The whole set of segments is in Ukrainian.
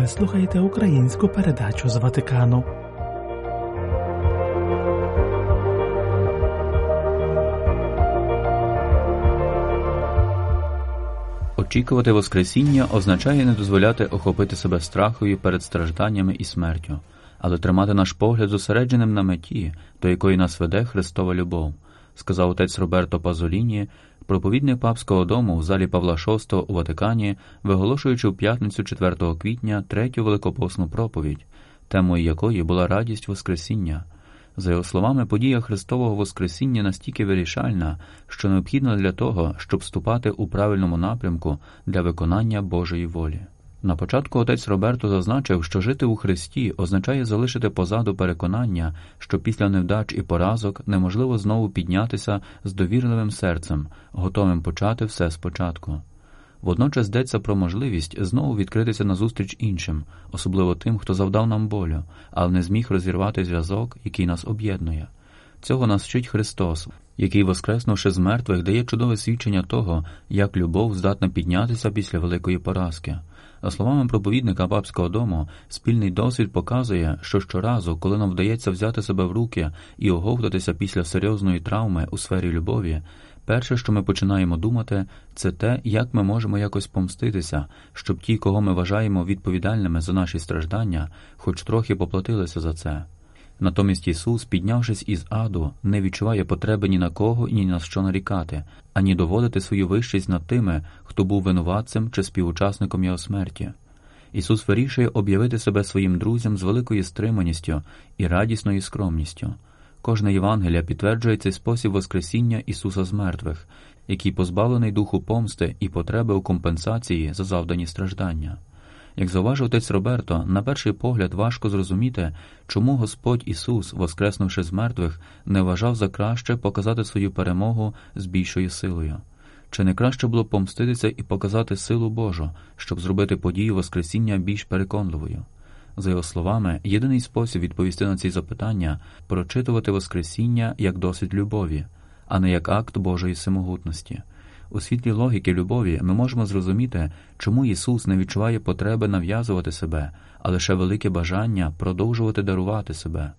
Ви слухаєте українську передачу з Ватикану. Очікувати Воскресіння означає не дозволяти охопити себе страхою перед стражданнями і смертю, але тримати наш погляд зосередженим на меті, до якої нас веде Христова любов, сказав отець Роберто Пазоліні, проповідник папського дому в залі Павла VI у Ватикані, виголошуючи в п'ятницю 4 квітня третю великопосну проповідь, темою якої була радість Воскресіння. За його словами, подія Христового Воскресіння настільки вирішальна, що необхідна для того, щоб вступати у правильному напрямку для виконання Божої волі. На початку отець Роберто зазначив, що жити у Христі означає залишити позаду переконання, що після невдач і поразок неможливо знову піднятися з довірливим серцем, готовим почати все спочатку. Водночас йдеться про можливість знову відкритися назустріч іншим, особливо тим, хто завдав нам болю, але не зміг розірвати зв'язок, який нас об'єднує. Цього нас вчить Христос, який, воскреснувши з мертвих, дає чудове свідчення того, як любов здатна піднятися після великої поразки. За словами проповідника папського дому, спільний досвід показує, що щоразу, коли нам вдається взяти себе в руки і оговтатися після серйозної травми у сфері любові, перше, що ми починаємо думати, це те, як ми можемо якось помститися, щоб ті, кого ми вважаємо відповідальними за наші страждання, хоч трохи поплатилися за це. Натомість Ісус, піднявшись із аду, не відчуває потреби ні на кого і ні на що нарікати, ані доводити свою вищість над тими, хто був винуватцем чи співучасником його смерті. Ісус вирішує об'явити себе своїм друзям з великою стриманістю і радісною скромністю. Кожне Євангелія підтверджує цей спосіб Воскресіння Ісуса з мертвих, який позбавлений духу помсти і потреби у компенсації за завдані страждання. Як зауважив отець Роберто, на перший погляд важко зрозуміти, чому Господь Ісус, воскреснувши з мертвих, не вважав за краще показати свою перемогу з більшою силою. Чи не краще було помститися і показати силу Божу, щоб зробити подію Воскресіння більш переконливою? За його словами, єдиний спосіб відповісти на ці запитання прочитувати Воскресіння як досвід любові, а не як акт Божої самогутності. У світлі логіки любові ми можемо зрозуміти, чому Ісус не відчуває потреби нав'язувати себе, а лише велике бажання продовжувати дарувати себе.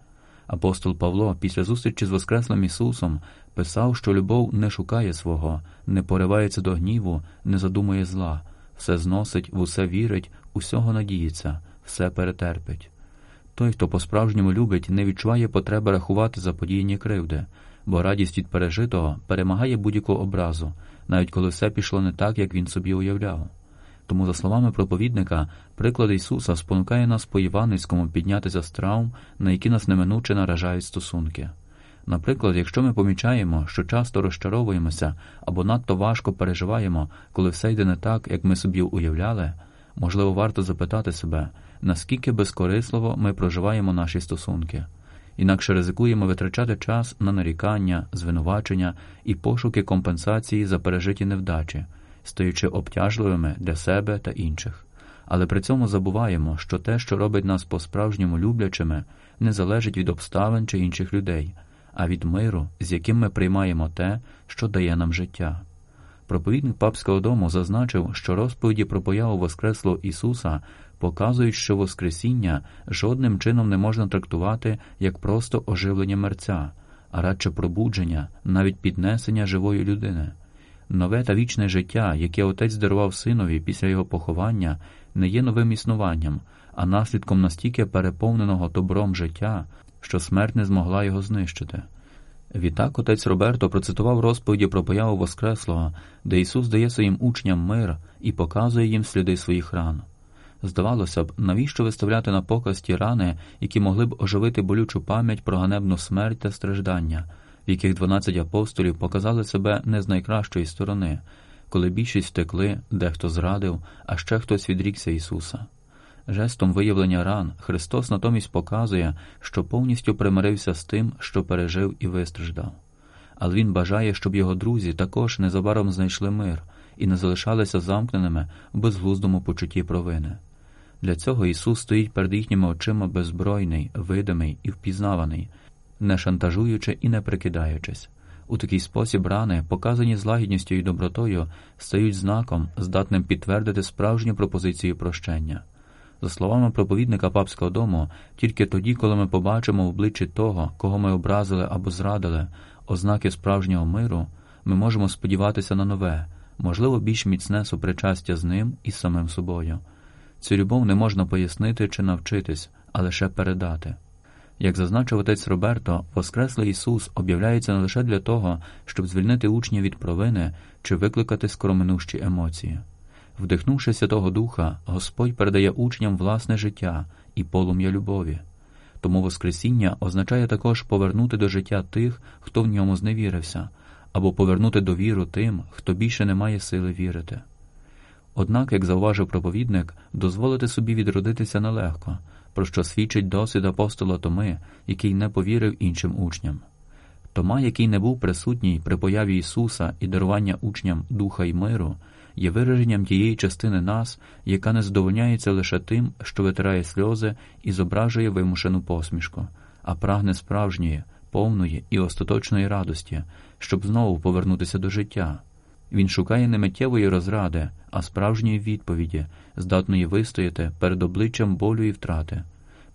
Апостол Павло після зустрічі з Воскреслим Ісусом писав, що любов не шукає свого, не поривається до гніву, не задумує зла, все зносить, в усе вірить, усього надіється, все перетерпить. Той, хто по-справжньому любить, не відчуває потреби рахувати заподіяні кривди, бо радість від пережитого перемагає будь-яку образу, навіть коли все пішло не так, як він собі уявляв. Тому, за словами проповідника, приклад Ісуса спонукає нас по Іваницькому піднятися з травм, на які нас неминуче наражають стосунки. Наприклад, якщо ми помічаємо, що часто розчаровуємося або надто важко переживаємо, коли все йде не так, як ми собі уявляли, можливо, варто запитати себе, наскільки безкорисливо ми проживаємо наші стосунки інакше ризикуємо витрачати час на нарікання, звинувачення і пошуки компенсації за пережиті невдачі, стаючи обтяжливими для себе та інших. Але при цьому забуваємо, що те, що робить нас по-справжньому люблячими, не залежить від обставин чи інших людей, а від миру, з яким ми приймаємо те, що дає нам життя. Проповідник папського дому зазначив, що розповіді про появу Воскреслого Ісуса показують, що Воскресіння жодним чином не можна трактувати як просто оживлення мерця, а радше пробудження, навіть піднесення живої людини. Нове та вічне життя, яке отець дарував синові після його поховання, не є новим існуванням, а наслідком настільки переповненого добром життя, що смерть не змогла його знищити. Відтак отець Роберто процитував розповіді про появу Воскреслого, де Ісус дає своїм учням мир і показує їм сліди своїх ран. Здавалося б, навіщо виставляти на показ ті рани, які могли б оживити болючу пам'ять про ганебну смерть та страждання, в яких дванадцять апостолів показали себе не з найкращої сторони, коли більшість втекли, дехто зрадив, а ще хтось відрікся Ісуса. Жестом виявлення ран Христос натомість показує, що повністю примирився з тим, що пережив і вистраждав. Але Він бажає, щоб його друзі також незабаром знайшли мир і не залишалися замкненими в безглуздому почутті провини. Для цього Ісус стоїть перед їхніми очима беззбройний, видимий і впізнаваний, не шантажуючи і не прикидаючись. У такий спосіб рани, показані з лагідністю і добротою, стають знаком, здатним підтвердити справжню пропозицію прощення. За словами проповідника папського дому, тільки тоді, коли ми побачимо в обличчі того, кого ми образили або зрадили, ознаки справжнього миру, ми можемо сподіватися на нове, можливо, більш міцне супричастя з ним і з самим собою. Цю любов не можна пояснити чи навчитись, а лише передати. Як зазначив отець Роберто, Воскреслий Ісус об'являється не лише для того, щоб звільнити учня від провини чи викликати скороминущі емоції. Вдихнувши Святого Духа, Господь передає учням власне життя і полум'я любові. Тому Воскресіння означає також повернути до життя тих, хто в ньому зневірився, або повернути довіру тим, хто більше не має сили вірити. Однак, як зауважив проповідник, дозволити собі відродитися нелегко, про що свідчить досвід апостола Томи, який не повірив іншим учням. Тома, який не був присутній при появі Ісуса і дарування учням духа й миру, є вираженням тієї частини нас, яка не задовольняється лише тим, що витирає сльози і зображує вимушену посмішку, а прагне справжньої, повної і остаточної радості, щоб знову повернутися до життя. Він шукає не миттєвої розради, а справжньої відповіді, здатної вистояти перед обличчям болю і втрати,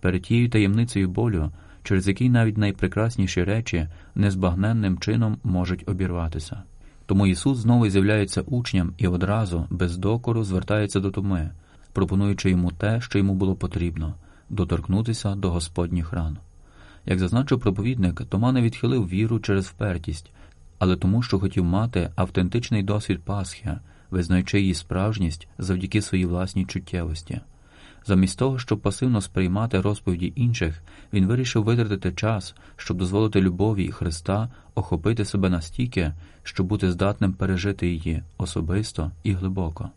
перед тією таємницею болю, через який навіть найпрекрасніші речі незбагненним чином можуть обірватися. Тому Ісус знову з'являється учням і одразу, без докору, звертається до Томи, пропонуючи йому те, що йому було потрібно доторкнутися до Господніх ран. Як зазначив проповідник, Тома не відхилив віру через впертість, але тому, що хотів мати автентичний досвід Пасхи, визнаючи її справжність завдяки своїй власній чуттєвості. Замість того, щоб пасивно сприймати розповіді інших, він вирішив витратити час, щоб дозволити любові і Христа охопити себе настільки, щоб бути здатним пережити її особисто і глибоко.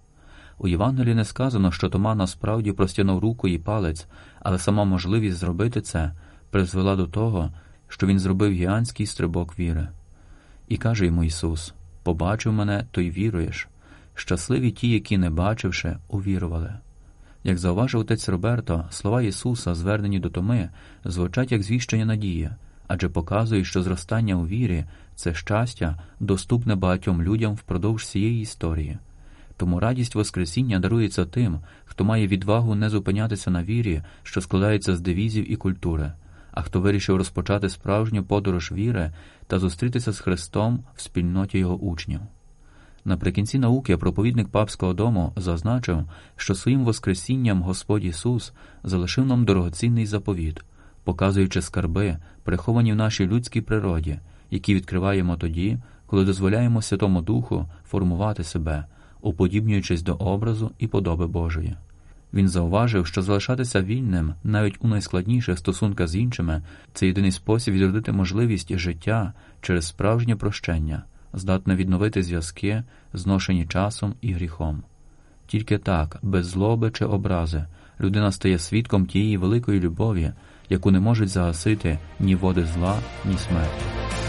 У Євангелії не сказано, що Тома насправді простягнув руку і палець, але сама можливість зробити це призвела до того, що він зробив гігантський стрибок віри. І каже йому Ісус: Побачив мене, то й віруєш. Щасливі ті, які, не бачивши, увірували. Як зауважив отець Роберто, слова Ісуса, звернені до Томи, звучать як звіщення надії, адже показують, що зростання у вірі це щастя, доступне багатьом людям впродовж цієї історії. Тому радість Воскресіння дарується тим, хто має відвагу не зупинятися на вірі, що складається з девізів і культури, а хто вирішив розпочати справжню подорож віри та зустрітися з Христом в спільноті його учнів. Наприкінці науки проповідник папського дому зазначив, що своїм Воскресінням Господь Ісус залишив нам дорогоцінний заповіт, показуючи скарби, приховані в нашій людській природі, які відкриваємо тоді, коли дозволяємо Святому Духу формувати себе, уподібнюючись до образу і подоби Божої. Він зауважив, що залишатися вільним навіть у найскладніших стосунках з іншими це єдиний спосіб відродити можливість життя через справжнє прощення здатна відновити зв'язки, зношені часом і гріхом. Тільки так, без злоби чи образи, людина стає свідком тієї великої любові, яку не можуть загасити ні води зла, ні смерть.